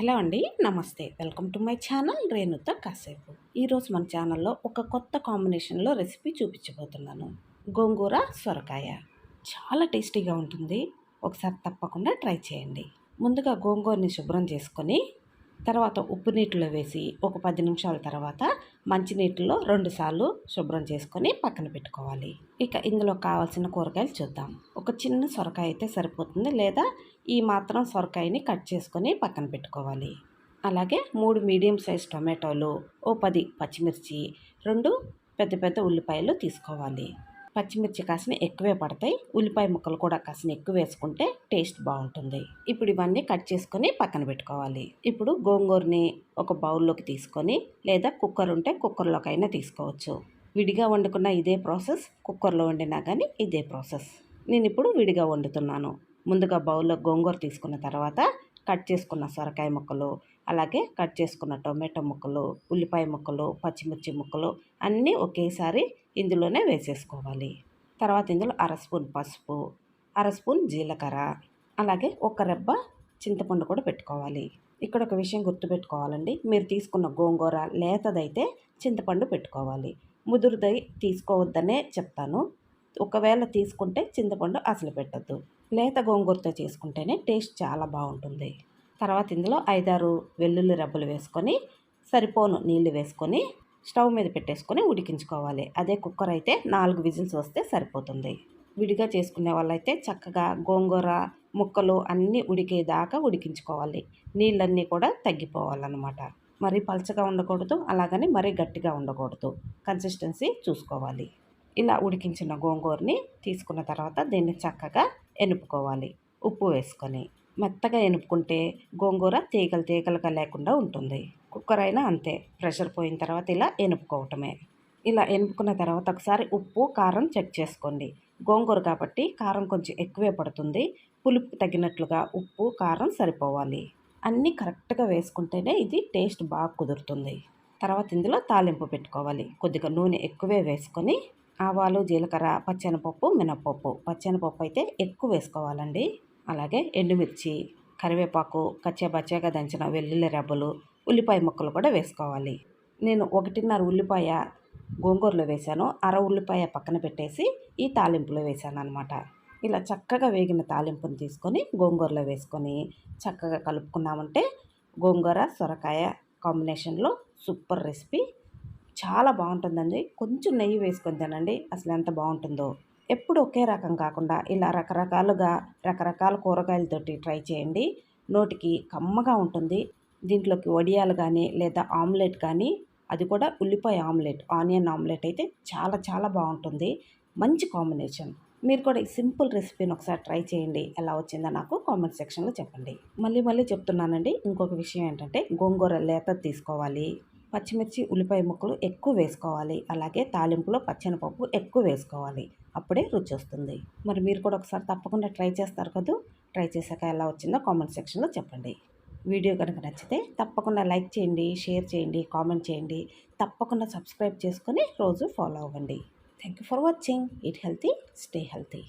Hello అండి నమస్తే. Welcome to my channel రేణుతో కాసేపు. ఈరోజు మన ఛానల్లో ఒక కొత్త కాంబినేషన్లో రెసిపీ చూపించబోతున్నాను. గోంగూర సొరకాయ. చాలా టేస్టీగా ఉంటుంది. ఒకసారి తప్పకుండా ట్రై చేయండి. ముందుగా గోంగూరని శుభ్రం చేసుకొని తర్వాత ఉప్పు నీటిలో వేసి ఒక పది నిమిషాల తర్వాత మంచినీటిలో రెండుసార్లు శుభ్రం చేసుకొని పక్కన పెట్టుకోవాలి. ఇక ఇందులో కావాల్సిన కూరగాయలు చూద్దాం. ఒక చిన్న సొరకాయ అయితే సరిపోతుంది లేదా ఈ మాత్రం సొరకాయని కట్ చేసుకొని పక్కన పెట్టుకోవాలి. అలాగే మూడు మీడియం సైజ్ టొమాటోలు ఓ పది పచ్చిమిర్చి రెండు పెద్ద పెద్ద ఉల్లిపాయలు తీసుకోవాలి. పచ్చిమిర్చి కాసిన ఎక్కువే పడతాయి. ఉల్లిపాయ ముక్కలు కూడా కాసిన ఎక్కువ వేసుకుంటే టేస్ట్ బాగుంటుంది. ఇప్పుడు ఇవన్నీ కట్ చేసుకొని పక్కన పెట్టుకోవాలి. ఇప్పుడు గోంగూరని ఒక బౌల్లోకి తీసుకొని లేదా కుక్కర్ ఉంటే కుక్కర్లోకైనా తీసుకోవచ్చు. విడిగా వండుకున్న ఇదే ప్రాసెస్ కుక్కర్లో వండినా కానీ ఇదే ప్రాసెస్. నేను ఇప్పుడు విడిగా వండుతున్నాను. ముందుగా బౌల్లో గోంగూర తీసుకున్న తర్వాత కట్ చేసుకున్న సొరకాయ ముక్కలు అలాగే కట్ చేసుకున్న టొమాటో ముక్కలు ఉల్లిపాయ ముక్కలు పచ్చిమిర్చి ముక్కలు అన్నీ ఒకేసారి ఇందులోనే వేసేసుకోవాలి. తర్వాత ఇందులో అర స్పూన్ పసుపు అర స్పూన్ జీలకర్ర అలాగే ఒక రెబ్బ చింతపండు కూడా పెట్టుకోవాలి. ఇక్కడ ఒక విషయం గుర్తుపెట్టుకోవాలండి. మీరు తీసుకున్న గోంగూర లేతదైతే చింతపండు పెట్టుకోవాలి. ముదురుదై తీసుకోవద్దనే చెప్తాను. ఒకవేళ తీసుకుంటే చింతపండు అసలు పెట్టద్దు. లేత గోంగూరతో చేసుకుంటేనే టేస్ట్ చాలా బాగుంటుంది. తర్వాత ఇందులో ఐదారు వెల్లుల్లి రబ్బలు వేసుకొని సరిపోను నీళ్ళు వేసుకొని స్టవ్ మీద పెట్టేసుకొని ఉడికించుకోవాలి. అదే కుక్కర్ అయితే నాలుగు విజిల్స్ వస్తే సరిపోతుంది. విడిగా చేసుకునే వాళ్ళైతే చక్కగా గోంగూర ముక్కలు అన్నీ ఉడికేదాకా ఉడికించుకోవాలి. నీళ్ళన్నీ కూడా తగ్గిపోవాలన్నమాట. మరీ పలచగా ఉండకూడదు అలాగని మరీ గట్టిగా ఉండకూడదు. కన్సిస్టెన్సీ చూసుకోవాలి. ఇలా ఉడికించిన గోంగూరని తీసుకున్న తర్వాత దీన్ని చక్కగా ఎనుపుకోవాలి. ఉప్పు వేసుకొని. మెత్తగా ఎనుపుకుంటే గోంగూర తీగలు తీగలుగా లేకుండా ఉంటుంది. కుక్కర్ అయినా అంతే ప్రెషర్ పోయిన తర్వాత ఇలా ఎనుపుకోవటమే. ఇలా ఎనుపుకున్న తర్వాత ఒకసారి ఉప్పు కారం చెక్ చేసుకోండి. గోంగూర కాబట్టి కారం కొంచెం ఎక్కువే పడుతుంది. పులుపు తగినట్లుగా ఉప్పు కారం సరిపోవాలి. అన్నీ కరెక్ట్గా వేసుకుంటేనే ఇది టేస్ట్ బాగా కుదురుతుంది. తర్వాత ఇందులో తాలింపు పెట్టుకోవాలి. కొద్దిగా నూనె ఎక్కువే వేసుకొని ఆవాలు జీలకర్ర పచ్చెనపప్పు మినప్పప్పు పచ్చెనపప్పు అయితే ఎక్కువ వేసుకోవాలండి. అలాగే ఎండుమిర్చి కరివేపాకు కచ్చాబచ్చాగా దంచిన వెల్లుల్లి రెబ్బలు ఉల్లిపాయ ముక్కలు కూడా వేసుకోవాలి. నేను ఒకటిన్నర ఉల్లిపాయ గోంగూరలో వేశాను. అర ఉల్లిపాయ పక్కన పెట్టేసి ఈ తాలింపులో వేశాను అనమాట ఇలా చక్కగా వేగిన తాలింపుని తీసుకొని గోంగూరలో వేసుకొని చక్కగా కలుపుకున్నామంటే గోంగూర సొరకాయ కాంబినేషన్లో సూపర్ రెసిపీ. చాలా బాగుంటుందండి. కొంచెం నెయ్యి వేసుకొని తినండి. అసలు ఎంత బాగుంటుందో. ఎప్పుడు ఒకే రకం కాకుండా ఇలా రకరకాలుగా రకరకాల కూరగాయలతోటి ట్రై చేయండి. నోటికి కమ్మగా ఉంటుంది. దీంట్లోకి వడియాలు కానీ లేదా ఆమ్లెట్ కానీ అది కూడా ఉల్లిపాయ ఆమ్లెట్ ఆనియన్ ఆమ్లెట్ అయితే చాలా చాలా బాగుంటుంది. మంచి కాంబినేషన్. మీరు కూడా ఈ సింపుల్ రెసిపీని ఒకసారి ట్రై చేయండి. ఎలా వచ్చిందో నాకు కామెంట్ సెక్షన్లో చెప్పండి. మళ్ళీ మళ్ళీ చెప్తున్నానండి. ఇంకొక విషయం ఏంటంటే గోంగూర లేత తీసుకోవాలి. పచ్చిమిర్చి ఉల్లిపాయ ముక్కలు ఎక్కువ వేసుకోవాలి. అలాగే తాలింపులో పచ్చనిపప్పు ఎక్కువ వేసుకోవాలి. అప్పుడే రుచి వస్తుంది. మరి మీరు కూడా ఒకసారి తప్పకుండా ట్రై చేస్తారు కదా? ట్రై చేశాక ఎలా వచ్చిందో కామెంట్ సెక్షన్లో చెప్పండి. వీడియో కనుక నచ్చితే తప్పకుండా లైక్ చేయండి షేర్ చేయండి కామెంట్ చేయండి. తప్పకుండా సబ్స్క్రైబ్ చేసుకొని రోజు ఫాలో అవ్వండి. Thank you for watching. Eat healthy stay healthy.